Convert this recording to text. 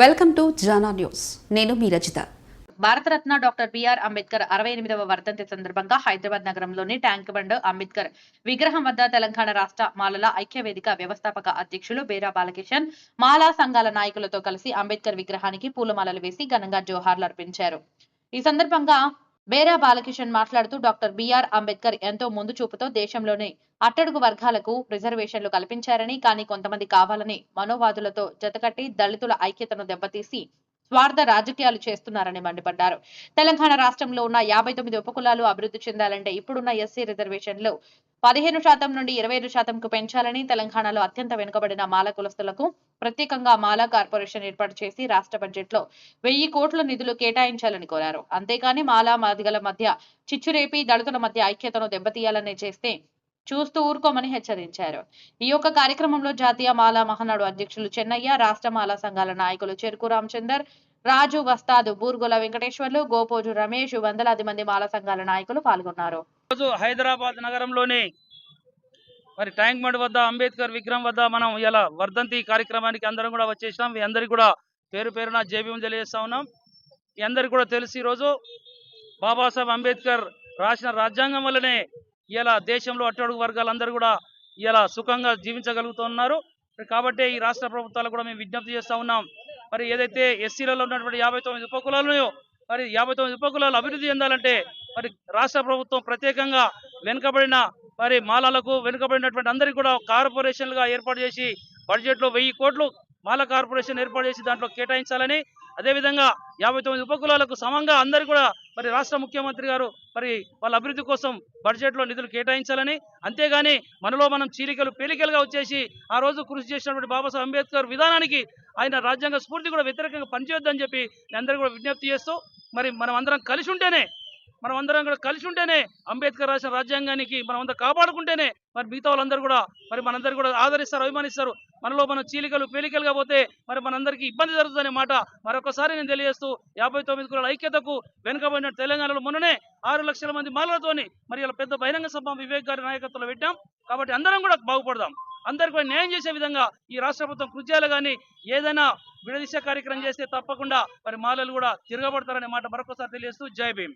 Welcome to జానా news. నేను మీ రజిత భారతరత్న డాక్టర్ బిఆర్ అంబేద్కర్ అరవై ఎనిమిదవ వర్ధంతి సందర్భంగా హైదరాబాద్ నగరంలోని ట్యాంక్ బండ్ అంబేద్కర్ విగ్రహం వద్ద తెలంగాణ రాష్ట్ర మాలల ఐక్య వేదిక వ్యవస్థాపక అధ్యక్షులు బేరా బాలకిషన్ మాలా సంఘాల నాయకులతో కలిసి అంబేద్కర్ విగ్రహానికి పూలమాలలు వేసి ఘనంగా జోహార్లు అర్పించారు. ఈ సందర్భంగా బేరా బాలకిషన్ మాట్లాడుతూ డాక్టర్ బిఆర్ అంబేద్కర్ ఎంతో ముందు చూపుతో దేశంలోని అట్టడుగు వర్గాలకు రిజర్వేషన్లు కల్పించారని కానీ కొంతమంది కావాలని మనోవాదులతో జతకట్టి దళితుల ఐక్యతను దెబ్బతీసి స్వార్థ రాజకీయాలు చేస్తున్నారని మండిపడ్డారు. తెలంగాణ రాష్ట్రంలో ఉన్న యాభై తొమ్మిది ఉపకులాలు అభివృద్ధి చెందాలంటే ఇప్పుడున్న ఎస్సీ రిజర్వేషన్లు పదిహేను శాతం నుండి ఇరవై ఐదు శాతంకు పెంచాలని తెలంగాణలో అత్యంత వెనుకబడిన మాల కులస్తులకు ప్రత్యేకంగా మాలా కార్పొరేషన్ ఏర్పాటు చేసి రాష్ట్ర బడ్జెట్లో వెయ్యి కోట్ల నిధులు కేటాయించాలని కోరారు. అంతేకాని మాలా మాదిగల మధ్య చిచ్చురేపి దళితుల మధ్య ఐక్యతను దెబ్బతీయాలని చేస్తే చూస్తూ ఊరుకోమని హెచ్చరించారు. ఈ యొక్క కార్యక్రమంలో జాతీయ మాలా మహానాడు అధ్యక్షులు చెన్నయ్య రాష్ట్ర మాలా సంఘాల నాయకులు చెరుకు రామచందర్ రాజు వస్తాదు బూర్గుల వెంకటేశ్వర్లు గోపోజు రమేష్ వందలాది మంది మాల సంఘాల నాయకులు పాల్గొన్నారు. హైదరాబాద్ నగరంలోని మరి ట్యాంక్ బండ్ వద్ద అంబేద్కర్ విగ్రహం వద్ద మనం ఇలా వర్ధంతి కార్యక్రమానికి అందరం కూడా వచ్చేసినాం. మీ అందరికీ కూడా పేరు పేరున జేబీఎం తెలియజేస్తా ఉన్నాం. మీ అందరికీ కూడా తెలిసి ఈరోజు బాబాసాహెబ్ అంబేద్కర్ రాసిన రాజ్యాంగం వల్లనే ఇలా దేశంలో అట్టడుగు వర్గాలందరూ కూడా ఇలా సుఖంగా జీవించగలుగుతున్నారు. కాబట్టి ఈ రాష్ట్ర ప్రభుత్వాలు కూడా మేము విజ్ఞప్తి చేస్తా ఉన్నాం. మరి ఏదైతే ఎస్సీలలో ఉన్నటువంటి యాభై తొమ్మిది ఉపకులాలను మరి యాభై తొమ్మిది ఉపకులాలు అభివృద్ధి చెందాలంటే మరి రాష్ట్ర ప్రభుత్వం ప్రత్యేకంగా వెనుకబడిన మరి మాలలకు వెనుకబడినటువంటి అందరికీ కూడా కార్పొరేషన్లుగా ఏర్పాటు చేసి బడ్జెట్లో వెయ్యి కోట్లు మాల కార్పొరేషన్ ఏర్పాటు చేసి దాంట్లో కేటాయించాలని అదేవిధంగా యాభై తొమ్మిది ఉపకులాలకు సమంగా అందరు కూడా మరి రాష్ట్ర ముఖ్యమంత్రి గారు మరి వాళ్ళ అభివృద్ధి కోసం బడ్జెట్లో నిధులు కేటాయించాలని అంతేగాని మనలో మనం చీలికలు పేలికలుగా వచ్చేసి ఆ రోజు కృషి చేసినటువంటి బాబాసాహెబ్ అంబేద్కర్ విధానానికి ఆయన రాజ్యాంగ స్ఫూర్తి కూడా వ్యతిరేకంగా పనిచేయొద్దని చెప్పి నేను అందరూ కూడా విజ్ఞప్తి చేస్తూ మరి మనం అందరం కలిసి ఉంటేనే మనం అందరం కూడా కలిసి ఉంటేనే అంబేద్కర్ రాసిన రాజ్యాంగానికి మనం అంతా కాపాడుకుంటేనే మరి మిగతా వాళ్ళందరూ కూడా మరి మనందరూ కూడా ఆదరిస్తారు అభిమానిస్తారు. మనలో మనం చీలికలు పేలికలుగా పోతే మరి మనందరికీ ఇబ్బంది జరుగుతుందనే మాట మరొకసారి నేను తెలియజేస్తూ యాభై తొమ్మిది కులాల ఐక్యతకు వెనుకబడిన తెలంగాణలో మొన్ననే ఆరు లక్షల మంది మాలలతోని మరి ఇలా పెద్ద బహిరంగ సభ వివేక్ గారి నాయకత్వంలో పెట్టాం. కాబట్టి అందరం కూడా బాగుపడదాం. అందరికీ కూడా న్యాయం చేసే విధంగా ఈ రాష్ట్ర ప్రభుత్వం కృషి చేయాలి కానీ ఏదైనా విడదీసే కార్యక్రమం చేస్తే తప్పకుండా మరి మాలలు కూడా తిరగబడతారనే మాట మరొకసారి తెలియజేస్తూ జై భీమ్.